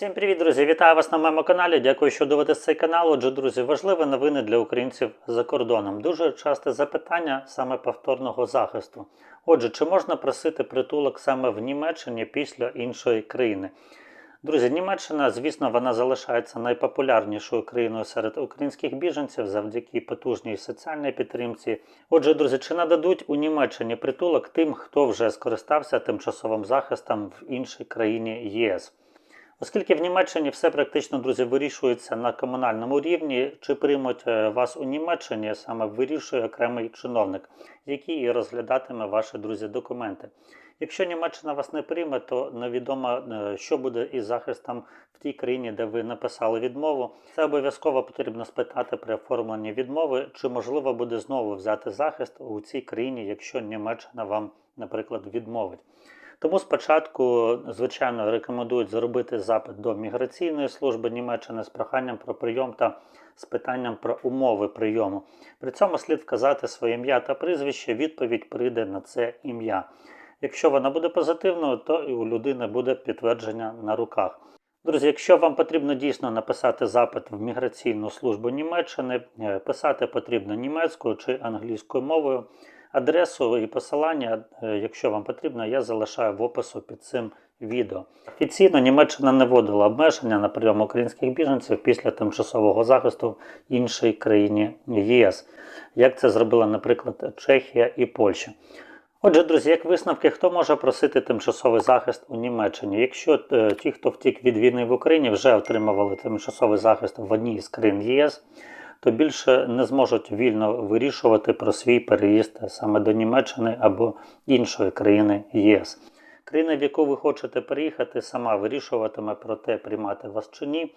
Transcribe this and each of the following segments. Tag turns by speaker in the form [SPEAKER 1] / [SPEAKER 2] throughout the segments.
[SPEAKER 1] Всім привіт, друзі! Вітаю вас на моєму каналі. Дякую, що дивитесь цей канал. Отже, друзі, важливі новини для українців за кордоном. Дуже часте запитання саме повторного захисту. Отже, чи можна просити притулок саме в Німеччині після іншої країни? Друзі, Німеччина, звісно, вона залишається найпопулярнішою країною серед українських біженців завдяки потужній соціальній підтримці. Отже, друзі, чи нададуть у Німеччині притулок тим, хто вже скористався тимчасовим захистом в іншій країні ЄС? Оскільки в Німеччині все практично, друзі, вирішується на комунальному рівні, чи приймуть е, вас у Німеччині, саме вирішує окремий чиновник, який і розглядатиме ваші друзі документи. Якщо Німеччина вас не прийме, то невідомо, е, що буде із захистом в тій країні, де ви написали відмову. Це обов'язково потрібно спитати при оформленні відмови, чи можливо буде знову взяти захист у цій країні, якщо Німеччина вам, наприклад, відмовить. Тому спочатку, звичайно, рекомендують зробити запит до міграційної служби Німеччини з проханням про прийом та з питанням про умови прийому. При цьому слід вказати своє ім'я та прізвище, відповідь прийде на це ім'я. Якщо вона буде позитивною, то і у людини буде підтвердження на руках. Друзі, якщо вам потрібно дійсно написати запит в міграційну службу Німеччини, е, писати потрібно німецькою чи англійською мовою. Адресу і посилання, е, якщо вам потрібно, я залишаю в опису під цим відео. Офіційно Німеччина не вводила обмеження на прийом українських біженців після тимчасового захисту в іншій країні ЄС, як це зробила, наприклад, Чехія і Польща. Отже, друзі, як висновки, хто може просити тимчасовий захист у Німеччині? Якщо е, ті, хто втік від війни в Україні, вже отримували тимчасовий захист в одній з країн ЄС, то більше не зможуть вільно вирішувати про свій переїзд саме до Німеччини або іншої країни ЄС. Країна, в яку ви хочете переїхати, сама вирішуватиме про те, приймати вас чи ні.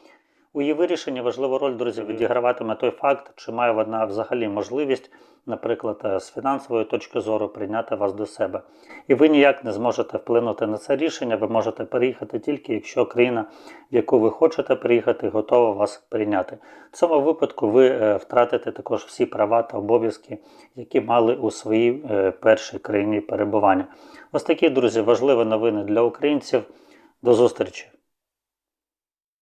[SPEAKER 1] У її вирішенні важливу роль, друзі, відіграватиме той факт, чи має вона взагалі можливість, наприклад, е, з фінансової точки зору прийняти вас до себе. І ви ніяк не зможете вплинути на це рішення. Ви можете переїхати тільки, якщо країна, в яку ви хочете приїхати, готова вас прийняти. В цьому випадку ви е, втратите також всі права та обов'язки, які мали у своїй е, першій країні перебування. Ось такі, друзі, важливі новини для українців. До зустрічі!